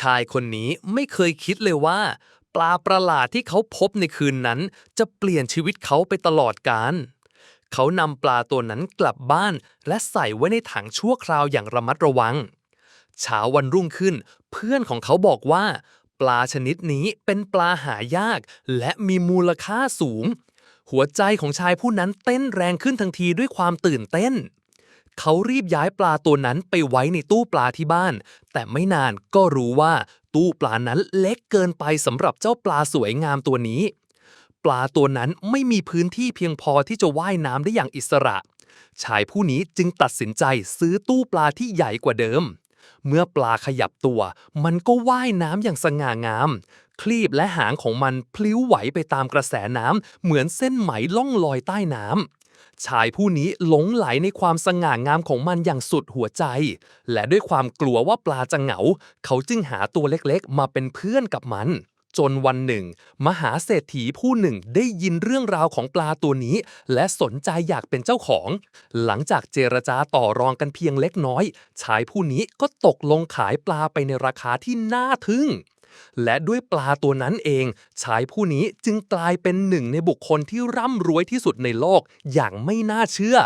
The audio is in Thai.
ชายคนนี้ไม่เคยคิดเลยว่า ปลาประหลาดที่เขาพบในคืนนั้น จะเปลี่ยนชีวิตเขาไปตลอดกาลเขานำปลาตัวนั้นกลับบ้าน และใส่ไว้ในถังชั่วคราวอย่างระมัดระวังเช้าวันรุ่งขึ้น เพื่อนของเขาบอกว่า ปลาชนิดนี้เป็นปลาหายาก และมีมูลค่าสูง หัวใจของชายผู้นั้นเต้นแรงขึ้นทันทีด้วยความตื่นเต้น เขารีบย้ายปลาตัวนั้นไปไว้ในตู้ปลาที่บ้าน แต่ไม่นานก็รู้ว่าตู้ปลานั้นเล็กเกินไปสำหรับเจ้าปลาสวยงามตัวนี้ ปลาตัวนั้นไม่มีพื้นที่เพียงพอที่จะว่ายน้ำได้อย่างอิสระ ชายผู้นี้จึงตัดสินใจซื้อตู้ปลาที่ใหญ่กว่าเดิม เมื่อปลาขยับตัว มันก็ว่ายน้ำอย่างสง่างาม คลีบและหางของมันพลิ้วไหวไปตามกระแสน้ำเหมือนเส้นไหมล่องลอยใต้น้ำ ชายผู้นี้หลงไหลในความสง่างามของมันอย่างสุดหัวใจ และด้วยความกลัวว่าปลาจะเหงา เขาจึงหาตัวเล็กๆ มาเป็นเพื่อนกับมัน จนวันหนึ่ง มหาเศรษฐีผู้หนึ่งได้ยินเรื่องราวของปลาตัวนี้ และสนใจอยากเป็นเจ้าของ หลังจากเจรจาต่อรองกันเพียงเล็กน้อย ชายผู้นี้ก็ตกลงขายปลาไปในราคาที่น่าทึ่ง และด้วยปลาตัวนั้นเอง ชายผู้นี้จึงกลายเป็นหนึ่งในบุคคลที่ร่ำรวยที่สุดในโลกอย่างไม่น่าเชื่อ